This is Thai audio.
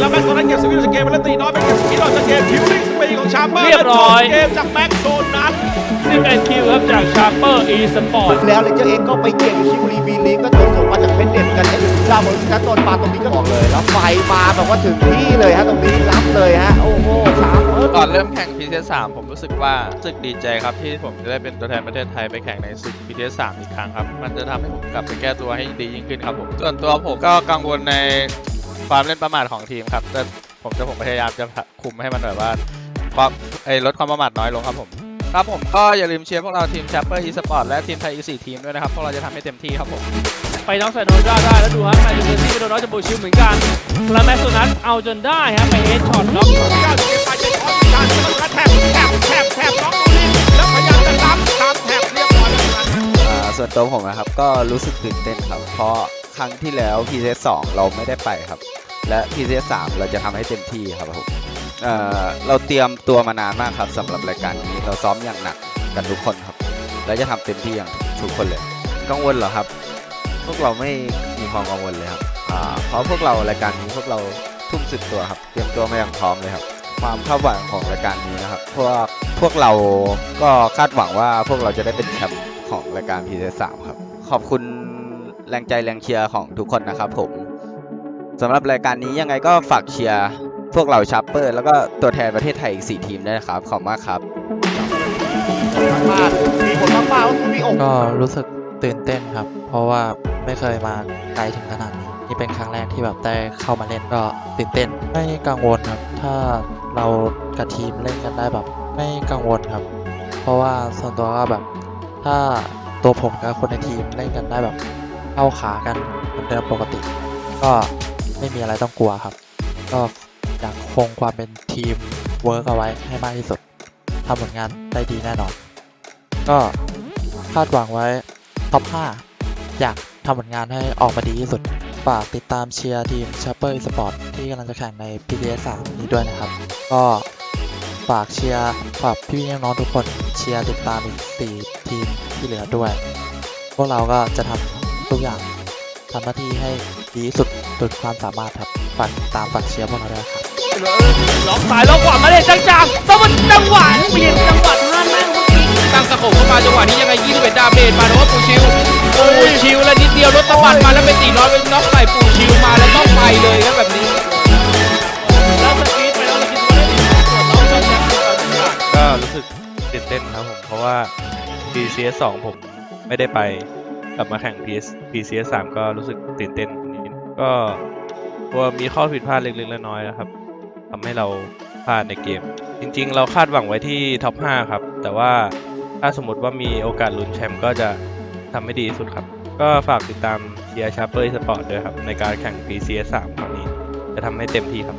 แล้วแม็กซ์ตอนันเก็บสกิลจากเกมและตีน้อยเปเก็สกิลออกจาเกมผิวริสปีของชาป์เรียบร้อยเกมจากแม็กซ์โดนัด 11 คิวครับจากชาร์เปอร์อีสปอร์ตแล้วเลยเจ้าเอ็กก็ไปเก่งชิบุรีบีลีก็ตัวส่งมาจากเพชรเด่นกันเนี่ยดาวบนลชั้นต้นมาตรงนี้ก็ออกเลย แล้วไฟมาแบบว่าถึงที่เลยฮะตรงนี้รับเลยฮะโอ้โหสามก่อนเริ่มแข่งพีเซสามผมรู้สึกว่ารู้สึกดีใจครับที่ผมจะได้เป็นตัวแทนประเทศไทยไปแข่งในศึก PTS มอีกครั้งครับมันจะทำให้ผมกลับไปแก้ตัวให้ดียิ่งขึ้นครับผมส่วนตัวผมก็กังวลในความเล่นประมาทของทีมครับแต่ผมจะผมพยายามจะคุมให้มันแบบว่าความไอ้ลดความประมาทน้อยลงครับผม ครับผมก็อย่าลืมเชียร์พวกเราทีม Chapper Esport และทีมไทยอีก4ทีมด้วยนะครับ พวกเราจะทำให้เต็มที่ครับผม ไปน้องใส่โนด้าได้แล้วดูฮะไปเจอซี่ไปโดนน้องจะบูชิลเหมือนกันแล้วแม็กซ์โซนัทเอาจนได้ฮะไปเฮดช็อตน็อกเก้าจากเกมไปเจ็ดออฟการที่มันกระแทกแทบแทบแทบน้องดูลินแล้วพยายามจะล้ำตามแทบเรียบร้อยแล้วนั้นอ่าส่วนตัวผมนะครับก็รู้สึกตื่นเต้นครับ เพราะครั้งที่แล้ว p ี s 2เราไม่ได้ไปครับ และ p ี s 3เราจะทำให้เต็มที่ครับผม เอ่อเราเตรียมตัวมานานมากครับสำหรับรายการนี้เราซ้อมอย่างหนักกันทุกคนครับ และจะทำเต็มที่อย่างทุกคนเลยกังวลเหรอครับ พวกเราไม่มีความกังวลเลยครับอ่าเพราะพวกเรารายการนี้พวกเราทุ่มสุดตัวครับ เตรียมตัวมาอย่างพร้อมเลยครับ ความคาดหวังของรายการนี้นะครับพวกพวกเราก็คาดหวังว่าพวกเราจะได้เป็นแชมป์ของรายการ p ีเ3ครับ ขอบคุณแรงใจแรงเชียร์ของทุกคนนะครับผมสำหรับรายการนี้ยังไงก็ฝากเชียร์ พวกเราชาร์เปอร์ แล้วก็ตัวแทนประเทศไทยอีก 4 ทีมด้วยนะครับ ขอบคุณมากครับ มากมีผลมากๆก็คือมีโอกก็รู้สึกตื่นเต้นครับ เพราะว่าไม่เคยมาไกลถึงขนาดนี้นี่เป็นครั้งแรกที่แบบได้เข้ามาเล่นก็ตื่นเต้น ไม่กังวลครับ ถ้าเรากับทีมเล่นกันได้แบบ ไม่กังวลครับ เพราะว่าส่วนตัวก็แบบ ถ้าตัวผมกับคนในทีมเล่นกันได้แบบเข้าขากันเหมือนเดิมปกติ ก็ไม่มีอะไรต้องกลัวครับ ก็ อยากคงความเป็นทีมเวิร์กเอาไว้ให้มากที่สุดทำผลงานได้ดีแน่นอน ก็คาดหวังไว้ท็อป 5 อยากทำผลงานให้ออกมาดีที่สุด ฝากติดตามเชียร์ทีม c h a p p e r Sport ที่กำลังจะแข่งใน PTS 3นี้ด้วยนะครับ ก็ฝากเชียร์ฝากพี่ๆน้องๆทุกคนเชียร์ติดตามอีก 4 ทีมที่เหลือด้วย พวกเราก็จะทำทุกอย่างทำหน้าที่ให้ ดีที่สุดสุดความสามารถครับฝากติดตามฝากเชียร์พวกเราด้วยครับล็อกซ้ายล็อกขวามาเลยจังๆต้องมันจังหวะเปลี่ยนจังหวะท่านั่งเมื่อกี้ตั้งสะโขบเข้ามาจังหวะนี้ยังไง21ดาเมจมาแต่ว่าปูชิวปูชิวแล้วนิดเดียวรถตะบัดมาแล้วเป็นตีน้อยเป็นน็อกใส่ปูชิวมาแล้วต้องไปเลยครับแบบนี้แล้วสกีดไปแล้วเราคิดว่าได้ดีส่วนน้องชอบแชมป์เอาทุกอย่างก็รู้สึกตื่นเต้นครับผมเพราะว่า PCS 2ผมไม่ได้ไปกลับมาแข่ง PS PCS 3ก็รู้สึกตื่นเต้นนิดนึง ก็ตัวมีข้อผิดพลาดเล็กๆน้อยๆนะครับทำให้เราพลาดในเกม จริง ๆ เราคาดหวังไว้ที่ท็อป 5 ครับ แต่ว่าถ้าสมมติว่ามีโอกาสลุ้นแชมป์ก็จะทำให้ดีที่สุดครับ ก็ฝากติดตามเชียร์ชาร์เปอร์สปอร์ตด้วยครับ ในการแข่ง PCS 3ครั้งนี้ จะทำให้เต็มที่ครับ